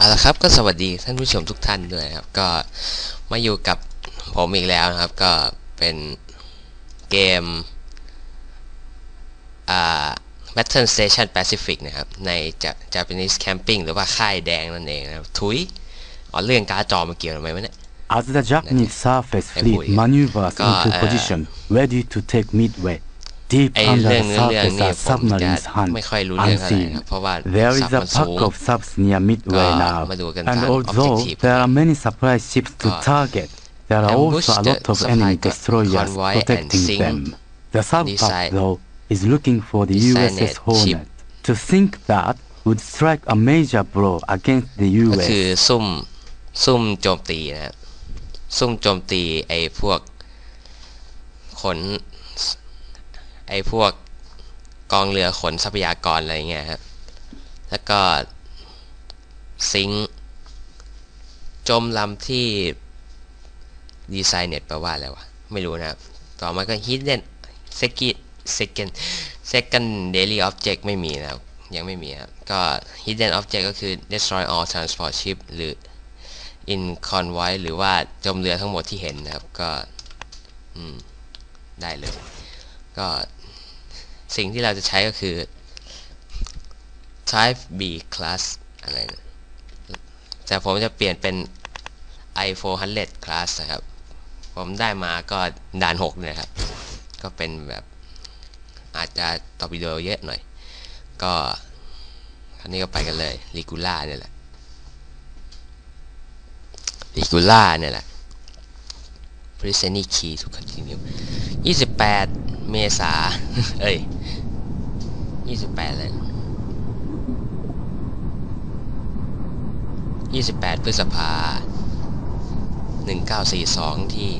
เอาละครับก็สวัสดีท่านผู้ชมทุกท่านด้วยครับ ก็มาอยู่กับผมอีกแล้วนะครับ ก็เป็นเกมอ่า Battle Station Pacific นะครับ ใน Japanese Camping หรือว่าค่ายแดงนั่นเองนะครับ ทุยอ๋อเรื่องการ์ดจอมาเกี่ยวทำไมวะเนี่ย As the Japanese surface Hey, fleet boy. maneuvers Go, into uh, position, ready to take midway, deep ไอ้ under เรื่อง the เนื้อเรื่อง surface นี่ are ผมจะ submarines hunt, ไม่ค่อยรู้เรื่องเท่าไหร่นะ unseen. เพราะว่า There ซั is บ a มันสูง pack of subs near midway Go, now, มาดูกัน and ตาม although objective there are many supply ships to Go. target, there are Ambush also a the lot of supply enemy co- destroyers convoy and protecting sink them. The sub Decide- though, is looking for the Design USS it, Hornet ship. to think that would strike a major blow against the ก็คือ US. ซุ่มซุ่มโจมตีนะครับซุ่มโจมตีไอ้พวกขน ไอ้พวกกองเรือขนทรัพยากรอะไรเงี้ยครับแล้วก็ซิงค์จมลำที่ดีไซน์เน็ตแปลว่าอะไรวะ ไม่รู้นะครับ ต่อมาก็ hidden second second second daily object ไม่มีนะครับ ยังไม่มีครับ ก็ hidden object ก็คือ destroy all transport ship หรือ in convoy หรือว่าจมเรือทั้งหมดที่เห็นนะครับ ก็ได้เลย ก็ สิ่งที่เราจะใช้ก็คือ type B class อะไรนะแต่ผมจะเปลี่ยนเป็น i400 class นะครับ ผมได้มาก็ด่าน6เนี่ยครับ ก็เป็นแบบอาจจะตอร์ปิโดเยอะหน่อย ก็คราวนี้ก็ไปกันเลยลิกูล่าเนี่ยแหละลิกูล่าเนี่ยแหละ p r e s e n t key to continue 28 เมษา เอ้ย28เลย28พฤษภา1942ที่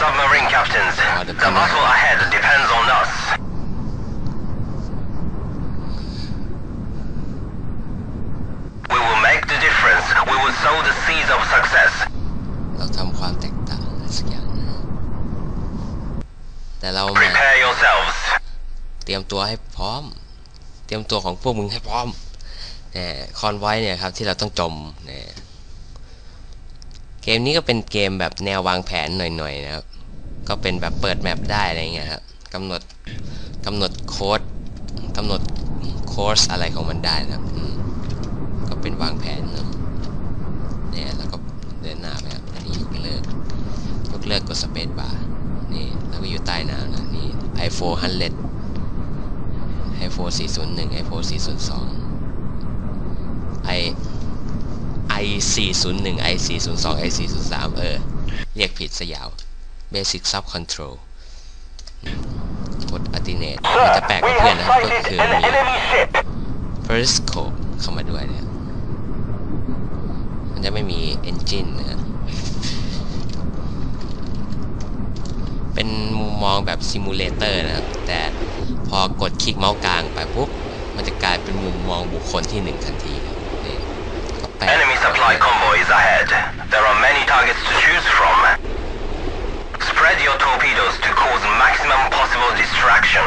Submarine captains, Oh, the the command. battle ahead depends on us. We will make the difference. We will sow the seeds of success. เราทำความแตกต่างอะไรสักอย่างนะ แต่เรามา Prepare yourselves. เตรียมตัวให้พร้อม เตรียมตัวของพวกมึงให้พร้อมเนี่ยคอนไว้เนี่ยครับที่เราต้องจมเนี่ยเกมนี้ก็เป็นเกมแบบแนววางแผนหน่อยๆนะครับ ก็เป็นแบบเปิดแมปได้อะไรเงี้ยครับกำหนดกำหนดโค้ดกำหนดโค้ดอะไรของมันได้นะครับอืมก็เป็นวางแผนนะเนี่ยแล้วก็เดินหน้าไปครับอันนี้ยกเลิกยกเลิกกดสเปซบาร์ นี่แล้วก็อยู่ใต้น้ำนะนี่ iPhone 100 iPhone 401 iPhone 402 i i 401 i 402 i 403เออ เรียกผิดสยาว Basic Sub Control อืมกด Alternate มันจะแปลกกว่าเพื่อนนะครับ ก็คือมี ship. Periscope เข้ามาด้วยเนี่ย มันจะไม่มี Engine นะฮะ เป็นมุมมองแบบซิมูเลเตอร์นะครับ แต่พอกดคลิกเมาส์กลางไปปุ๊บ มันจะกลายเป็นมุมมองบุคคลที่หนึ่งทันทีครับนี่ก็แปลก Enemy supply convoy is ahead. There are many targets to choose from. Spread your torpedoes to cause maximum possible distraction.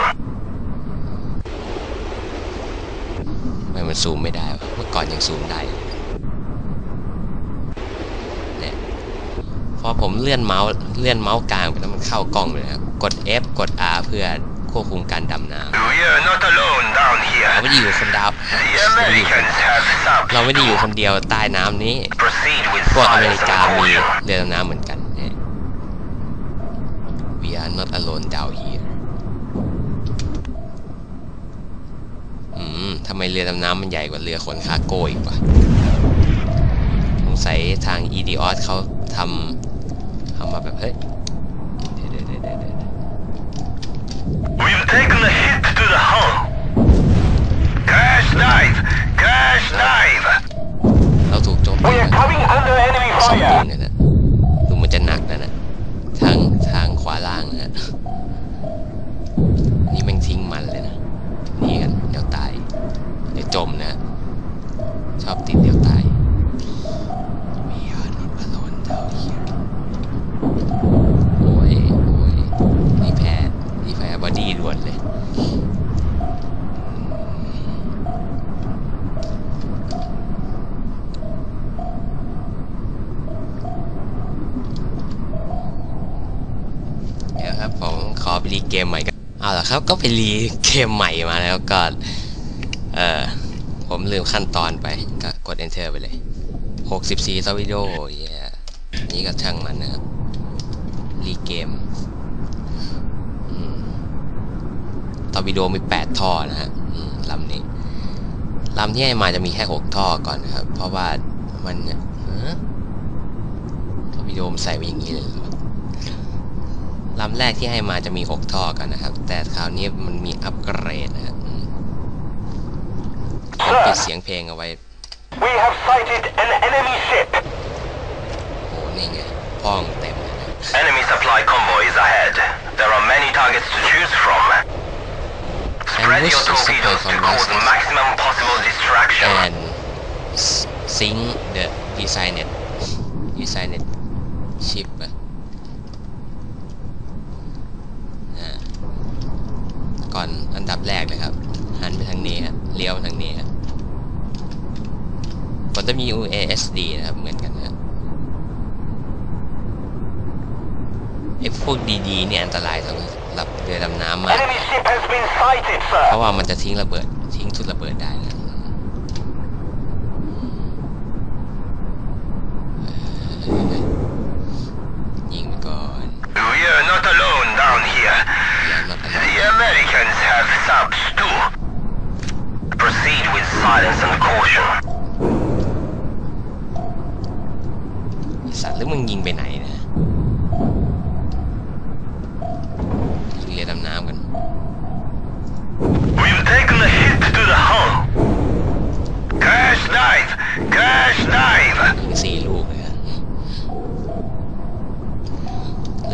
ทำไมมันซูมไม่ได้วะเมื่อก่อนยังซูมได้เลยเนี่ย พอผมเลื่อนเมาส์เลื่อนเมาส์กลางไปแล้วมันเข้ากล้องเลยนะครับกด F กด R เพื่อควบคุมการดำน้ำ We are not alone down เรา here. ไม่ได้อยู่คนดาว The Americans have subs. เราไม่ได้อยู่คนเดียวใต้น้ำนี้ Proceed with พวกอเมริ silence กา and มี caution. เรือดำน้ำเหมือนกันเนี่ย We are not alone down here อืมทำไมเรือดำน้ำมันใหญ่กว่าเรือขนคาร์โก้อีกวะสงสัยทาง e d o s เขาทำ of it. We've taken a hit to the hull. Cash knife! Cash knife! We're coming under enemy fire! เกมใหม่มาแล้วก็ เออผมลืมขั้นตอนไปก็กด enter ไปเลย 64ตอวิดีโอเยนี่ก็ช่างมันนะครับ รีเกมตอวิดีโอมี 8 ท่อนะฮะลำนี้ลำที่ให้มาจะมีแค่ 6 ท่อก่อนนะครับ เพราะว่ามันเนี่ยตอวิดีโอมใส่ไว้อย่างนี้เลย ลำแรกที่ให้มาจะมี 6 ท่อกันนะครับ แต่คราวนี้มันมีอัปเกรดนะครับอืมผมปิดเสียงเพลงเอาไว้ We have sighted an enemy ship. โอ้นี่ไงพ่องเต็มเลยนะ Enemy supply convoy is ahead. There are many targets to choose from. Spread which your is supply torpedoes to convoy cause is- maximum possible distraction. and s- sync the designed designed ship อะอ่าก่อนอันดับแรกเลยครับ หันไปทางนี้ฮะเลี้ยวไปทางนี้ฮะกดจะมี UASD นะครับ เหมือนกันนะครับไอ้พวกดีๆเนี่ยอันตรายสำหรับเรือดำน้ำมาก Enemy ship has been sighted, เพ sir. ราะว่ามันจะทิ้งระเบิด ทิ้งทุนระเบิดได้นะ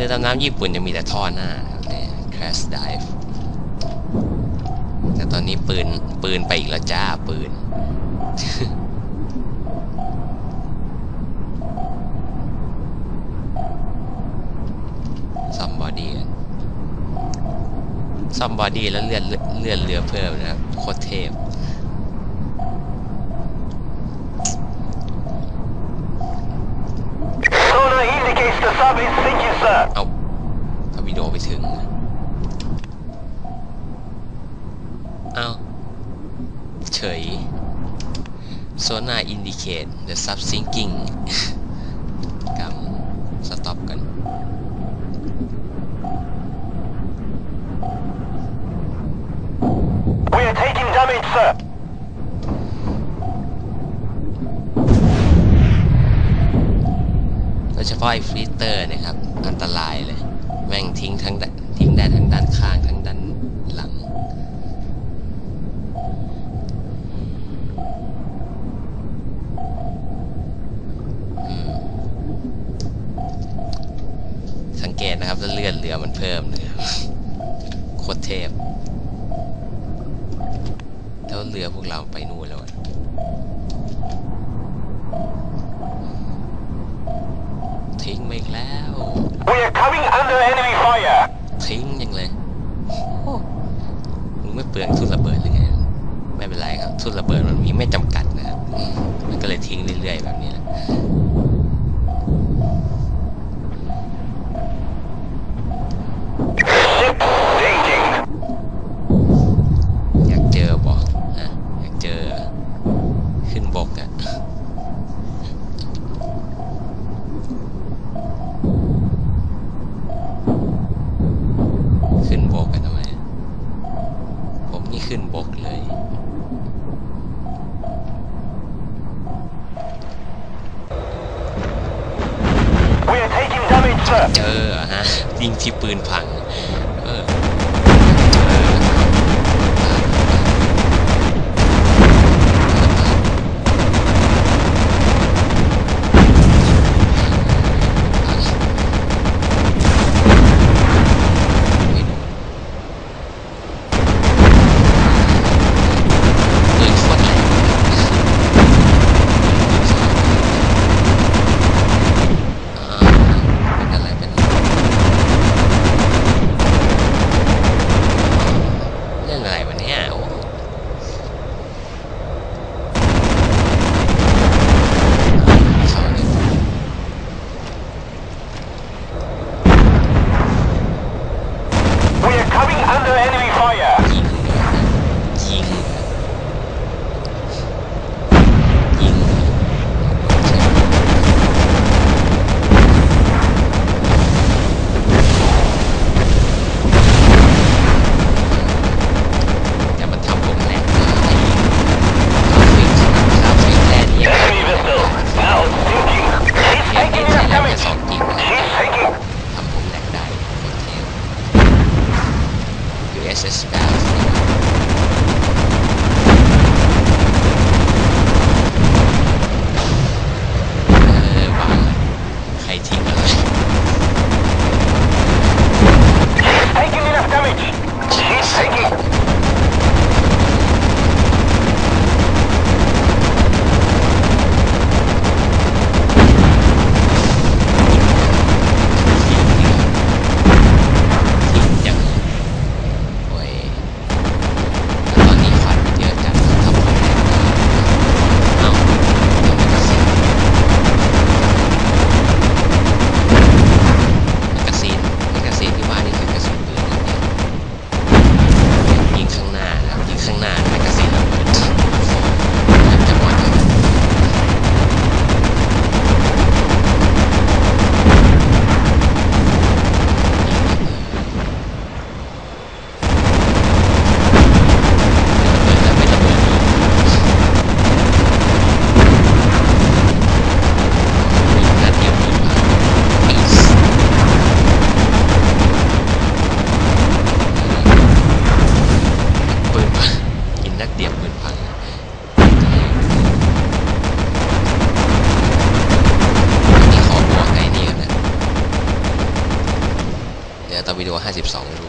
รือดำน้ำญี่ปุ่นจะมีแต่ท่อหน้าครับเนี่ย crash dive แต่ตอนนี้ปืน ปืนไปอีกแล้วจ้า ปืนซ่อมบอดี้กันซ่อมบอดี้แล้วเลื่อนเลื่อนเรือเพิ่มนะครับ โคตรเทพ Sonar indicates the sub is sinking, sir. เอาเอาวิดีโอไปถึงนะเอาเฉย Sonar indicate the sub sinking กำสต็อปกัน We are taking damage, sir. โดยเฉพาะไอ้ฟรีเตอร์นะครับ อันตรายเลย แม่งทิ้งทั้งด้านทิ้งได้ทั้งด้านข้างทั้งด้านหลัง อืม สังเกตนะครับแล้วเลือด เรือมันเพิ่มนะครับโคตรเทพ แล้วเรือพวกเราไปนู่นแล้วอะทิ้งไปอีกแล้ว We are coming under enemy fire. ทิ้งยังเลยโอ้มึงไม่เปลืองทุนระเบิดหรือไงไม่เป็นไรครับทุนระเบิดมันมีไม่จำกัดนะครับอืมมันก็เลยทิ้งเรื่อยๆแบบนี้แหละ เดี๋ยวตอนวิดีโอ52ดู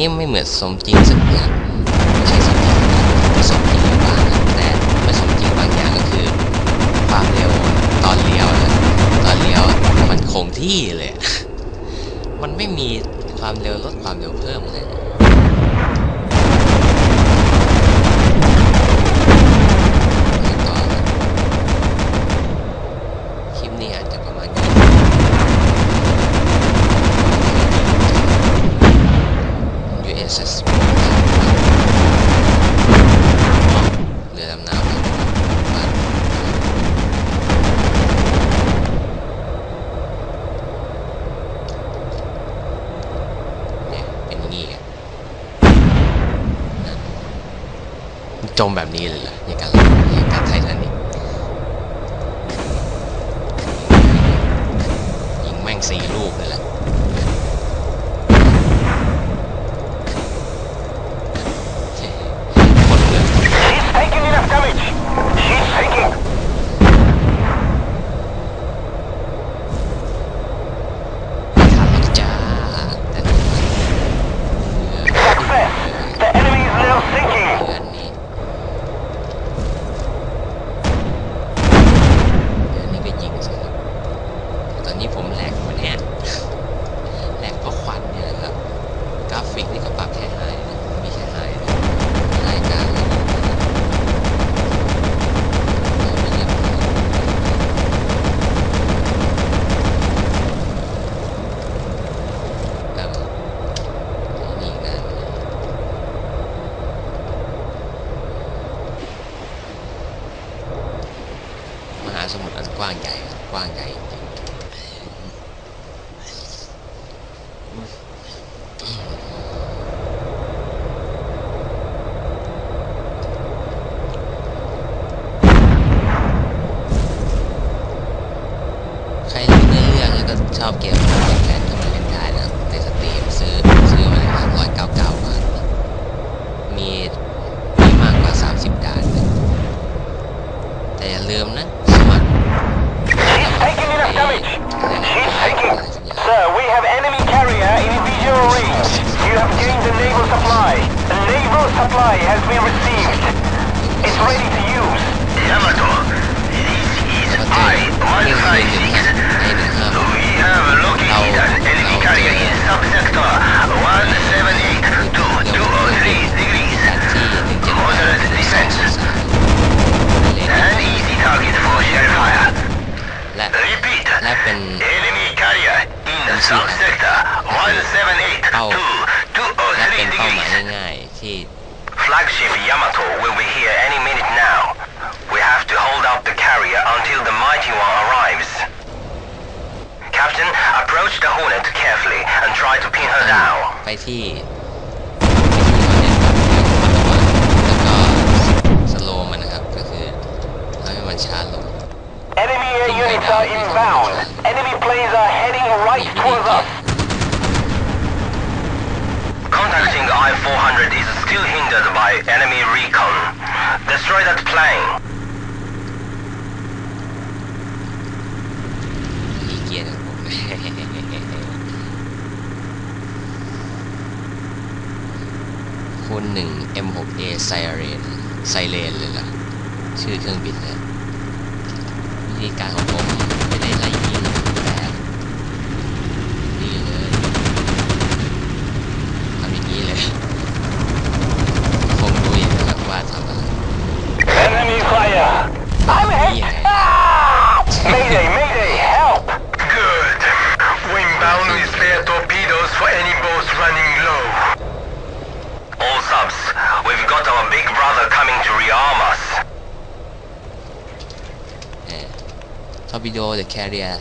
นี้ไม่เหมือนสมจริงสักอย่างไม่ใช่สมจริงนะสมจริงบางแต่ไม่สมจริงบางอย่างก็คือ ความเร็วตอนเลี้ยวตอนเลี้ยวมันคงที่เลย มันไม่มีความเร็วลดความเร็วเพิ่มเลย จมแบบนี้ สมุทรอันกว้างใหญ่กว้างใหญ่ ไซเรนไซเรนเลยล่ะ ชื่อเครื่องบินเนี่ยวิธีการของผม area,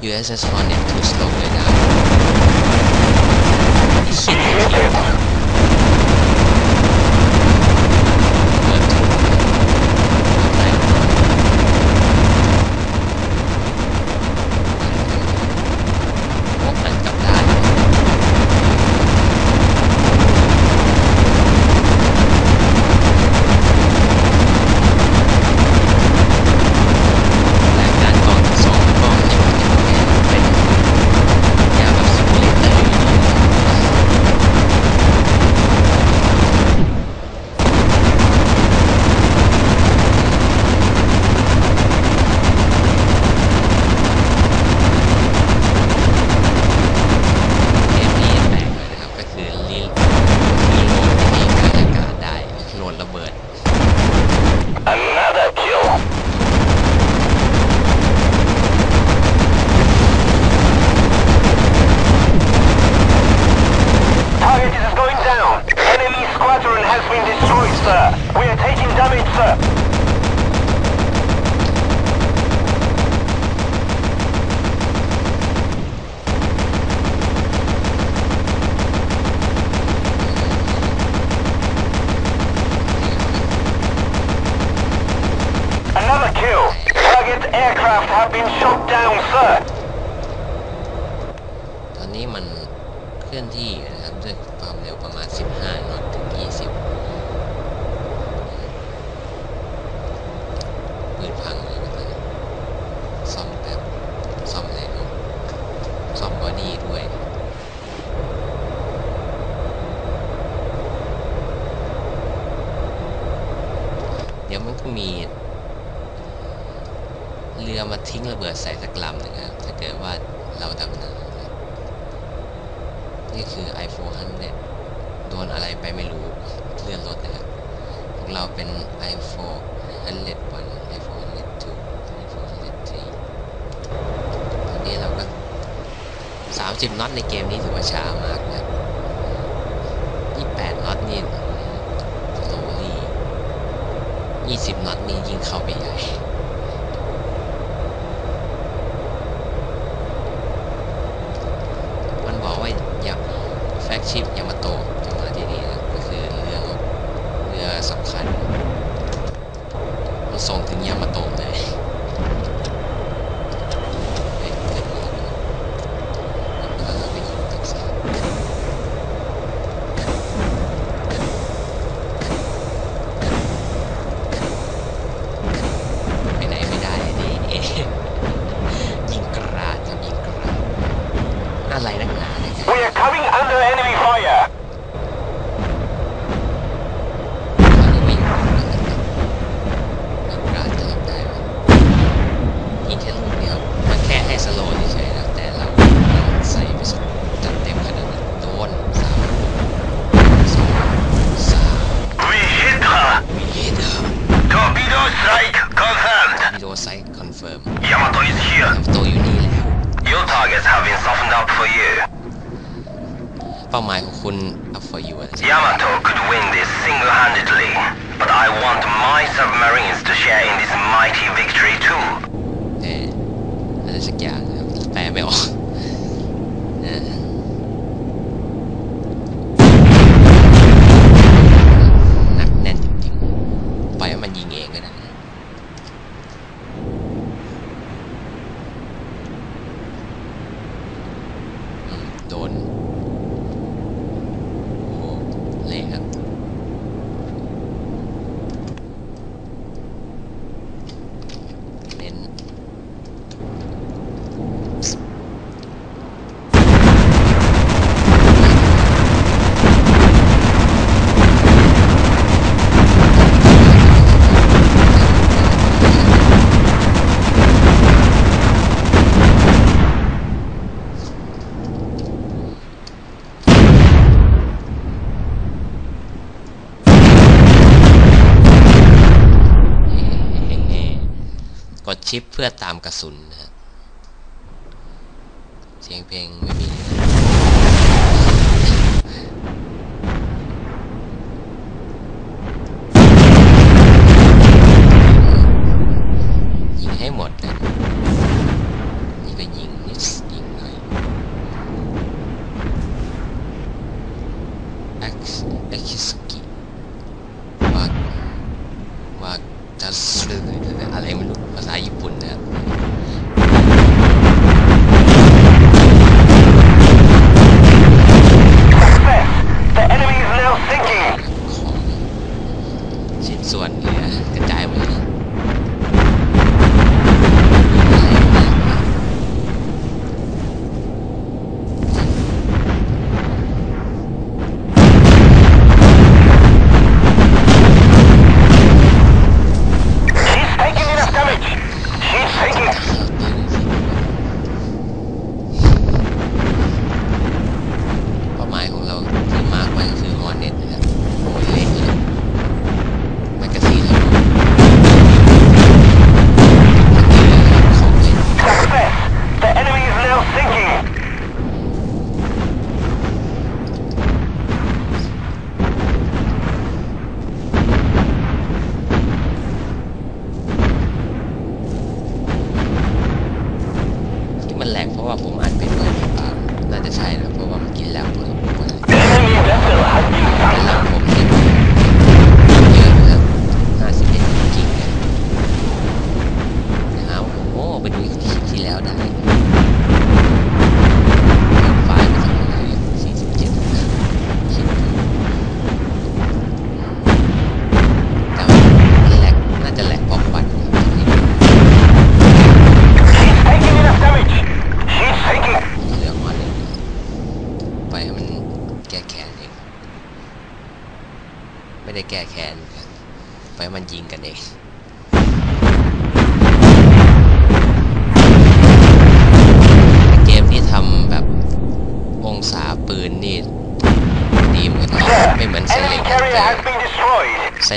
USS Hornet was now. นี้ด้วยเดี๋ยวมันก็มี เรือมาทิ้งระเบิดใส่สักลำหนึ่งครับถ้าเกิดว่าเราดำน้ำนี่คือ iPhone 100โดนอะไรไปไม่รู้เลื่อนรถนะครับของเราเป็น iPhone 100ไป 30น็อตในเกมนี้ถือว่าช้ามากนะ28น็อตนี่โลนี่20น็อตนี่ยิงเข้าไปใหญ่มันบอกว่าย่าแฟกชิปยามาโตจงมาที่นี่นะก็คือเรือเรือสำคัญมันส่งถึงยามาโตเลย have been softened up for you. เป้าหมายของคุณ up for you อะ Yamato could win this single-handedly, but I want my submarines to share in this mighty victory too. เอออะไรสักอย่างนะครับแปลไม่ออก พื่อตามกระสุนนะเสียงเพลงไม่มี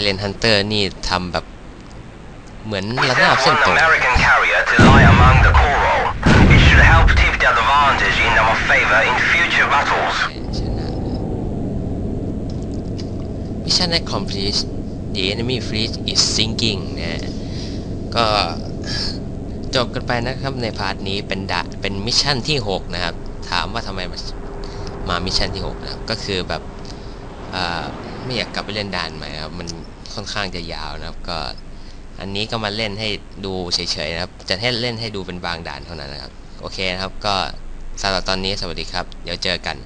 เลนฮันเตอร์นี่ทำแบบเหมือน We ระนาบ sent เส้น one ตรง American carrier to lie among the coral. It should help tip the advantage in our favor in future battles. ชนะ Mission accomplished the enemy fleet is sinking นะก็จบกันไปนะครับในพาร์ทนี้เป็นดะเป็นมิชชั่นที่ 6 นะครับ ถามว่าทำไมมามามิชชั่นที่ 6 นะครับ ก็คือแบบอ่าไม่อยากกลับไปเล่นด่านใหม่ครับมัน ค่อนข้างจะยาวนะครับ ก็อันนี้ก็มาเล่นให้ดูเฉยๆนะครับ จะให้เล่นให้ดูเป็นบางด่านเท่านั้นนะครับ โอเคนะครับ ก็สำหรับตอนนี้สวัสดีครับ เดี๋ยวเจอกัน